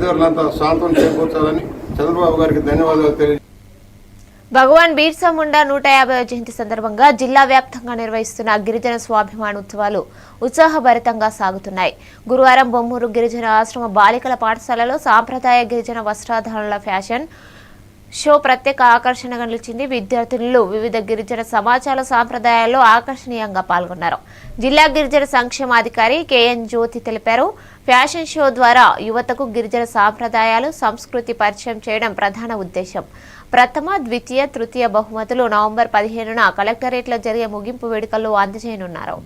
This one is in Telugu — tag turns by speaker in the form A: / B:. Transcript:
A: శాంతం చేకూర్చాలని చంద్రబాబు గారికి ధన్యవాదాలు తెలియ
B: భగవాన్ బీర్సా ముండా నూట యాభై జయంతి సందర్భంగా జిల్లా వ్యాప్తంగా నిర్వహిస్తున్న గిరిజన స్వాభిమాన ఉత్సవాలు ఉత్సాహభరితంగా సాగుతున్నాయి. గురువారం బొమ్మూరు గిరిజన ఆశ్రమ బాలికల పాఠశాలలో సాంప్రదాయ గిరిజన వస్త్రాధారణల ఫ్యాషన్ షో ప్రత్యేక ఆకర్షణగా నిలిచింది విద్యార్థినులు. వివిధ గిరిజన సమాచార సాంప్రదాయాల్లో ఆకర్షణీయంగా పాల్గొన్నారు. జిల్లా గిరిజన సంక్షేమాధికారి కెఎన్ జ్యోతి తెలిపారు. ఫ్యాషన్ షో ద్వారా యువతకు గిరిజన సాంప్రదాయాలు సంస్కృతి పరిచయం చేయడం ప్రధాన ఉద్దేశం. ప్రథమ ద్వితీయ తృతీయ బహుమతులు నవంబర్ పదిహేనున కలెక్టరేట్లో జరిగే ముగింపు వేడుకల్లో అందజేయనున్నారు.